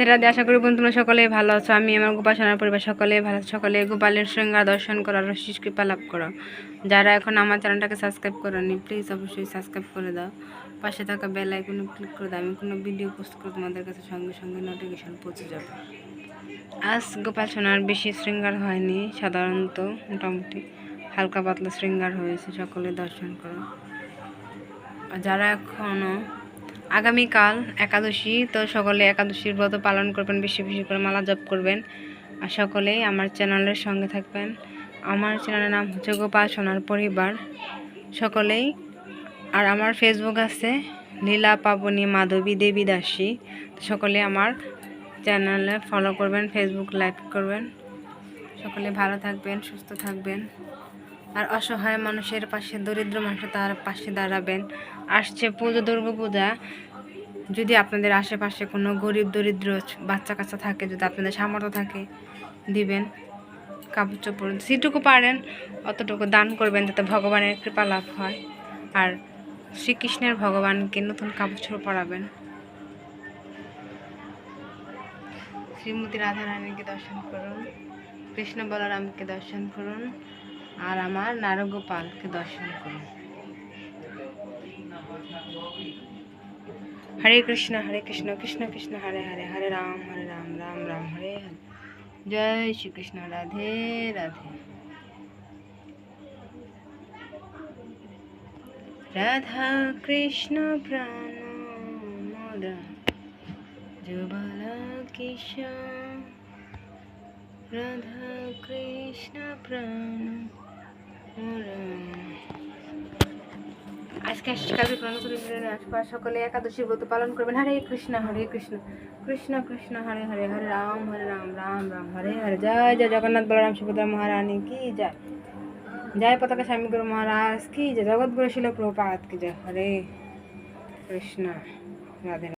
রাধে আশা করি বন্ধু তোমরা সকলে ভালো আছো। আমি আমার গোপাসনার পরিবার সকলে ভালো। সকলে গোপালের শৃঙ্গার দর্শন করার শিশ কৃপা লাভ করো। যারা এখন আমার চ্যানেলটাকে সাবস্ক্রাইব করেনি প্লিজ অবশ্যই সাবস্ক্রাইব করে দাও। পাশে থাকা বেল আইকনে ক্লিক করে দাও। আমি কোনো ভিডিও পোস্ট করে তোমাদের কাছে সঙ্গে সঙ্গে নোটিফিকেশন পৌঁছে যাবে। আজ গোপাল সোনার বেশি শৃঙ্গার হয়নি, সাধারণত মোটামুটি হালকা পাতলা শৃঙ্গার হয়েছে, সকলে দর্শন করো। আর যারা এখনও আগামীকাল একাদশী, তো সকলে একাদশীর ব্রত পালন করবেন, বেশি বেশি করে মালা জপ করবেন। আর সকলেই আমার চ্যানেলের সঙ্গে থাকবেন। আমার চ্যানেলের নাম হচ্ছে গোপাল সোনার পরিবার। সকলেই, আর আমার ফেসবুক আছে, লীলা পাবনী মাধবী দেবী দাসী। সকলে আমার চ্যানেলে ফলো করবেন ফেসবুক লাইক করবেন। সকলে ভালো থাকবেন, সুস্থ থাকবেন। আর অসহায় মানুষের পাশে, দরিদ্র মানুষের তার পাশে দাঁড়াবেন। আসছে পুজো, দুর্গা পূজা। যদি আপনাদের আশেপাশে কোনো গরিব, দরিদ্র বাচ্চা কাচ্চা থাকে, যদি আপনাদের সামর্থ্য থাকে, দিবেন। কাপড় চোপড় যেটুকু পারেন, অতটুকু দান করবেন যাতে ভগবানের কৃপা লাভ হয়। আর শ্রীকৃষ্ণের ভগবানকে নতুন কাপড় চোপড় পরাবেন। শ্রীমতী রাধারানীকে দর্শন করুন, কৃষ্ণ বলরামকে দর্শন করুন। আর আমার নারগোপালকে দর্শন করুন। হরে কৃষ্ণ হরে কৃষ্ণ কৃষ্ণ কৃষ্ণ, হরে হরে হরে রাম হরে রাম রাম রাম, হরে হরে। জয় শ্রীকৃষ্ণ, রাধে রাধে। রাধা কৃষ্ণ প্রাণ যুবল কিশোর। রাধা কৃষ্ণ প্রাণ আজকে কালকে প্রণাম করে দিলেন আজকে সকলে একাদশী ব্রত পালন করবেন। হরে কৃষ্ণ হরে কৃষ্ণ কৃষ্ণ কৃষ্ণ, হরে হরে হরে রাম হরে রাম রাম রাম, হরে হরে। জয় জয় জগন্নাথ বলরাম সুভদ্রা মহারানী, কি জয়। জয় পতাকা স্বামী গুরু মহারাজ, কি জয়। জগৎগুরু শিল প্রপাত কি জয়। হরে কৃষ্ণ রাধে।